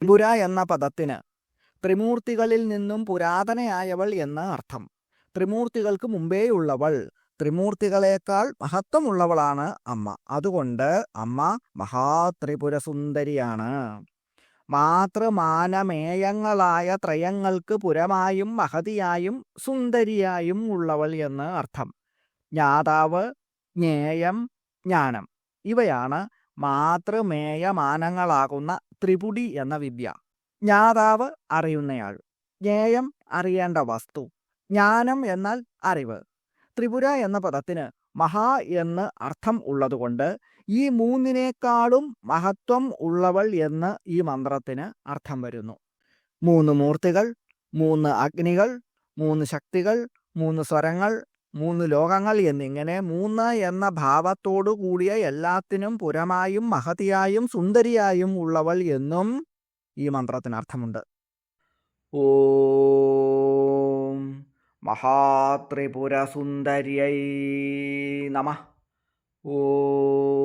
ത്രിപുര എന്ന പദത്തിന് ത്രിമൂർത്തികളിൽ നിന്നും പുരാതനയായവൾ എന്ന അർത്ഥം. ത്രിമൂർത്തികൾക്ക് മുമ്പേയുള്ളവൾ ത്രിമൂർത്തികളേക്കാൾ മഹത്വമുള്ളവളാണ് അമ്മ. അതുകൊണ്ട് അമ്മ മഹാത്രിപുരസുന്ദരിയാണ്. മാതൃമാനമേയങ്ങളായ ത്രയങ്ങൾക്ക് പുരമായും മഹതിയായും സുന്ദരിയായും ഉള്ളവൾ എന്ന് അർത്ഥം. ജ്ഞാതാവ് ജ്ഞേയം ജ്ഞാനം ഇവയാണ് മാതൃമേയമാനങ്ങളാകുന്ന ത്രിപുടി എന്ന വിദ്യ. ജ്ഞാതാവ് അറിയുന്നയാൾ. ജ്ഞേയം അറിയേണ്ട വസ്തു. ജ്ഞാനം എന്നാൽ അറിവ്. ത്രിപുര എന്ന പദത്തിന് മഹാ എന്ന് അർത്ഥം ഉള്ളതുകൊണ്ട് ഈ മൂന്നിനേക്കാളും മഹത്വം ഉള്ളവൾ എന്ന് ഈ മന്ത്രത്തിന് അർത്ഥം വരുന്നു. മൂന്ന് മൂർത്തികൾ മൂന്ന് അഗ്നികൾ മൂന്ന് ശക്തികൾ മൂന്ന് സ്വരങ്ങൾ മൂന്ന് ലോകങ്ങൾ എന്നിങ്ങനെ മൂന്ന് എന്ന ഭാവത്തോടു കൂടിയ എല്ലാത്തിനും പുരമായും മഹതിയായും സുന്ദരിയായും ഉള്ളവൾ എന്നും ഈ മന്ത്രത്തിന് അർത്ഥമുണ്ട് ഓം മഹാത്രിപുരസുന്ദര്യ നമ. ഓം